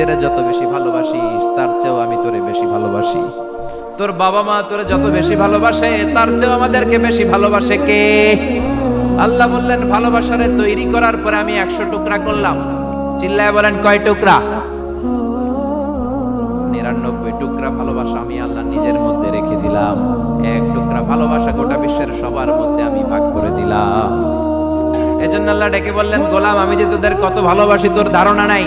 নিজেরে যত বেশি ভালোবাসিস, তার চেয়েও আমি তোরে বেশি ভালোবাসি। তোর বাবা মা তোরে যত বেশি ভালোবাসে, তার চেয়েও আমাদেরকে বেশি ভালোবাসে কে? আল্লাহ বললেন, ভালোবাসারে তৈরি করার পরে আমি একশো টুকরা করলাম। চিল্লায় বলেন, কয় টুকরা? নিরানব্বই টুকরা ভালোবাসা আমি আল্লাহ নিজের মধ্যে রেখে দিলাম। এক টুকরা ভালোবাসা গোটা বিশ্বের সবার মধ্যে আমি ভাগ করে দিলাম। এজন্য আল্লাহ ডেকে বললেন, গোলাম, আমি যে তোদের কত ভালোবাসি, তোর ধারণা নাই।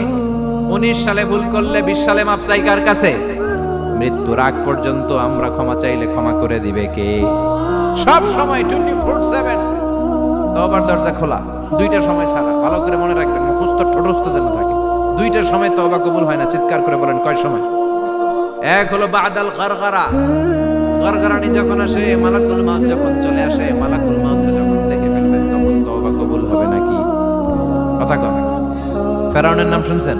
উনিশ সালে ভুল করলে বিশ সালে মাপ চাই কার কাছে? মৃত্যুর আগ পর্যন্ত আমরা ক্ষমা চাইলে ক্ষমা করে দিবে কে? সব সময় টোয়েন্টি ফোর সেভেন তবার দরজা খোলা। দুইটা সময় ছাড়া ভালো করে মনে রাখবেন, মুখস্থ, ঠোঁটস্থ যেন থাকে। দুইটার সময় তবা কবুল হয় না, চিৎকার করে বলেন, কয় সময়? এক হলো বাদাল গরগরা। গরগরানি যখন আসে, মালাকুল মাউত যখন চলে আসে, মালাকুল মাউত যখন দেখে ফেলবেন, তখন তবা কবুল হবে নাকি? কথা কন ফেরাউনের নাম শুনছেন?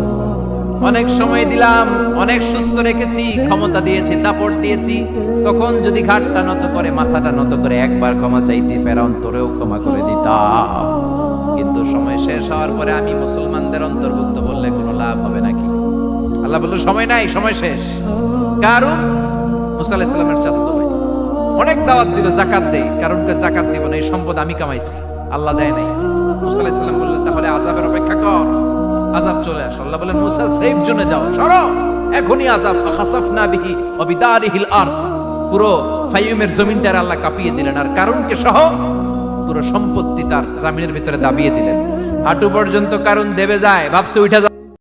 অনেক সময় দিলাম, অনেক সুস্থ রেখেছি, ক্ষমতা দিয়েছি, দাপট দিয়েছি। তখন যদি ঘাটটা নত করে, মাথাটা নত করে একবার ক্ষমা চাইতি, ফেরাউন তোরেও ক্ষমা করে দিতাম। কিন্তু সময় শেষ হওয়ার পরে আমি মুসলমানদের অন্তর্ভুক্ত বললে কোনো লাভ হবে নাকি? আল্লাহ বলল, সময় নাই, সময় শেষ। কারণ মুসা আলাহিসাল্লামের চাচাতো অনেক দাওয়াত দিল, জাকাত দেই কারণ কে জাকাত দিব না, এই সম্পদ আমি কামাইছি। আল্লাহ দেয় নাই। মুসা আলাহিসাল্লাম বললেন, তাহলে আজাবের অপেক্ষা কর। আজাব চলে আসে। আল্লাহ বলেন, মুসা সেফ জোনে যাও। সরো। এখনই আজাব ফাখাসাফনা বিহি অবিদারিহিল আর্থ পুরো ফাইমের জমিনটার আল্লাহ কাঁপিয়ে দিলেন। আর কারণকে সহ পুরো সম্পত্তি তার জামিনের ভিতরে দাবিয়ে দিলেন। হাঁটু পর্যন্ত কারণ দেবে যায়, ভাবছে উঠা